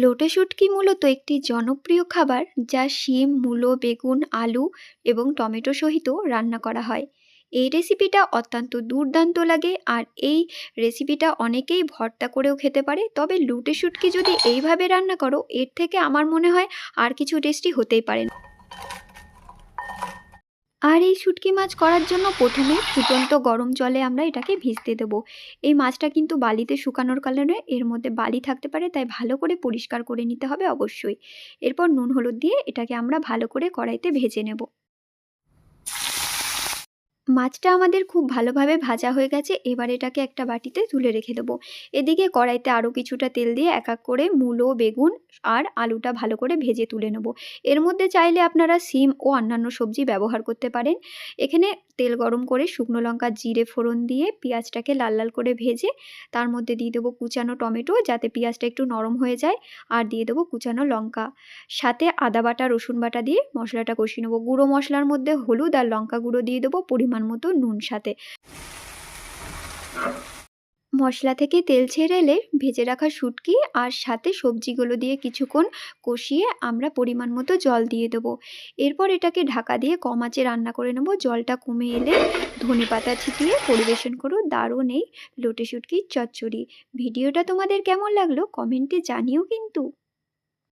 লোটে শুটকি মূলত একটি জনপ্রিয় খাবার যা শিম, মূলো, বেগুন, আলু এবং টমেটো সহিত রান্না করা হয়? এই রেসিপিটা অত্যন্ত দুর্দান্ত লাগে আর এই রেসিপিটা অনেকেই ভর্তা করেও খেতে পারে। তবে লুটে শুটকি যদি এইভাবে রান্না করো, এর থেকে আমার মনে হয় আর কিছু টেস্টি হতেই পারে না। আর এই শুটকি মাছ করার জন্য প্রথমে ফুটন্ত গরম জলে আমরা এটাকে ভিজতে দেবো। এই মাছটা কিন্তু বালিতে শুকানোর কারণে এর মধ্যে বালি থাকতে পারে, তাই ভালো করে পরিষ্কার করে নিতে হবে অবশ্যই। এরপর নুন হলুদ দিয়ে এটাকে আমরা ভালো করে কড়াইতে ভেজে নেব। মাছটা আমাদের খুব ভালোভাবে ভাজা হয়ে গেছে, এবার এটাকে একটা বাটিতে তুলে রেখে দেবো। এদিকে কড়াইতে আরও কিছুটা তেল দিয়ে এক এক করে মূলো, বেগুন আর আলুটা ভালো করে ভেজে তুলে নেব। এর মধ্যে চাইলে আপনারা সিম ও অন্যান্য সবজি ব্যবহার করতে পারেন। এখানে তেল গরম করে শুকনো লঙ্কা, জিরে ফোড়ন দিয়ে পেঁয়াজটাকে লাল লাল করে ভেজে তার মধ্যে দিয়ে দেবো কুচানো টমেটো যাতে পেঁয়াজটা একটু নরম হয়ে যায়, আর দিয়ে দেবো কুচানো লঙ্কা। সাথে আদা বাটা, রসুন বাটা দিয়ে মশলাটা কষিয়ে নেব। গুঁড়ো মশলার মধ্যে হলুদ আর লঙ্কা গুঁড়ো দিয়ে দেবো পরিমাণ মতো নুন সাথে। মশলা থেকে তেল ছেড়ে এলে ভেজে রাখা শুটকি আর সাথে সবজিগুলো দিয়ে কিছুক্ষণ কষিয়ে আমরা পরিমাণ মতো জল দিয়ে দেবো। এরপর এটাকে ঢাকা দিয়ে কম আঁচে রান্না করে নেব। জলটা কমে এলে ধনে পাতা ছিটিয়ে পরিবেশন করো দারুণ এই লোটে শুটকির চচ্চড়ি। ভিডিওটা তোমাদের কেমন লাগল কমেন্টে জানিও কিন্তু।